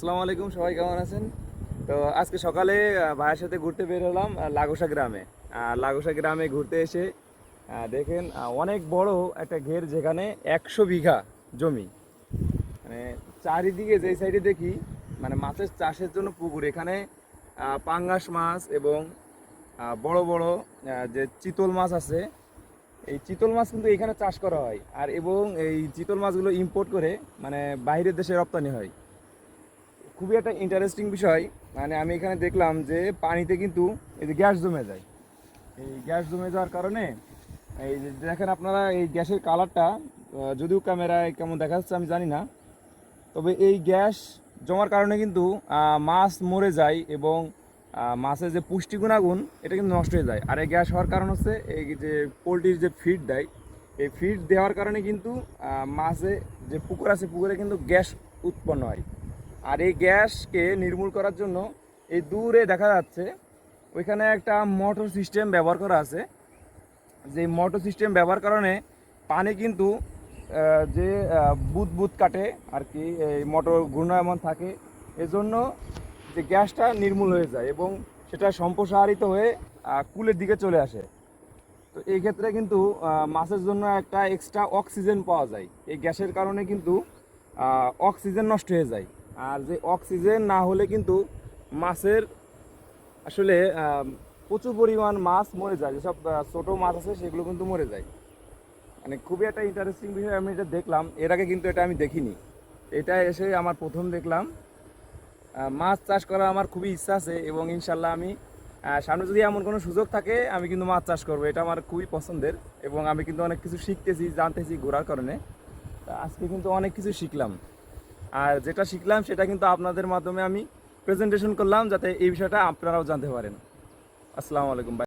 আসসালামু আলাইকুম, সবাই কেমন আছেন? তো আজকে সকালে ভাইয়ের সাথে ঘুরতে বের হলাম লাগোসা গ্রামে। লাগোসা গ্রামে ঘুরতে এসে দেখেন অনেক বড় একটা ঘের যেখানে একশো বিঘা জমি। মানে চারিদিকে যে সাইডে দেখি মানে মাছের চাষের জন্য পুকুর। এখানে পাঙ্গাস মাছ এবং বড় বড় যে চিতল মাছ আছে, এই চিতল মাছ কিন্তু এখানে চাষ করা হয়। আর এবং এই চিতল মাছগুলো ইম্পোর্ট করে মানে বাইরের দেশে রপ্তানি হয়। খুবই একটা ইন্টারেস্টিং বিষয়। মানে আমি এখানে দেখলাম যে পানিতে কিন্তু এই যে গ্যাস জমে যায়। এই গ্যাস জমে যাওয়ার কারণে এই যে দেখেন আপনারা এই গ্যাসের কালারটা যদিও ক্যামেরায় কেমন দেখা যাচ্ছে আমি জানি না। তবে এই গ্যাস জমার কারণে কিন্তু মাছ মরে যায় এবং মাছের যে পুষ্টি গুণাগুণ এটা কিন্তু নষ্ট হয়ে যায়। আর এই গ্যাস হওয়ার কারণ হচ্ছে এই যে পোলট্রির যে ফিড দেয়, এই ফিড দেওয়ার কারণে কিন্তু মাছে যে পুকুর আছে, পুকুরে কিন্তু গ্যাস উৎপন্ন হয়। আর এই গ্যাসকে নির্মূল করার জন্য এই দূরে দেখা যাচ্ছে, ওইখানে একটা মোটর সিস্টেম ব্যবহার করা আছে। যে মোটর সিস্টেম ব্যবহার কারণে পানি কিন্তু যে বুদ বুদ কাটে আর কি, এই মোটর ঘূর্ণায়মান থাকে। এজন্য যে গ্যাসটা নির্মূল হয়ে যায় এবং সেটা সম্প্রসারিত হয়ে কুলের দিকে চলে আসে। তো এই ক্ষেত্রে কিন্তু মাছের জন্য একটা এক্সট্রা অক্সিজেন পাওয়া যায়। এই গ্যাসের কারণে কিন্তু অক্সিজেন নষ্ট হয়ে যায়। আর যে অক্সিজেন না হলে কিন্তু মাছের আসলে প্রচুর পরিমাণ মাছ মরে যায়। যেসব ছোট মাছ আছে সেগুলো কিন্তু মরে যায়। মানে খুবই একটা ইন্টারেস্টিং বিষয়, আমি এটা দেখলাম। এর আগে কিন্তু এটা আমি দেখিনি। এটা এসে আমার প্রথম দেখলাম। মাছ চাষ করার আমার খুবই ইচ্ছা আছে এবং ইনশাল্লাহ আমি সামনে যদি এমন কোনো সুযোগ থাকে, আমি কিন্তু মাছ চাষ করব। এটা আমার খুবই পছন্দের এবং আমি কিন্তু অনেক কিছু শিখতেছি, জানতেছি ঘোরার কারণে। আজকে কিন্তু অনেক কিছু শিখলাম। আর যেটা শিখলাম সেটা কিন্তু আপনাদের মাধ্যমে আমি প্রেজেন্টেশন করলাম যাতে এই বিষয়টা আপনারাও জানতে পারেন। আসসালামু আলাইকুম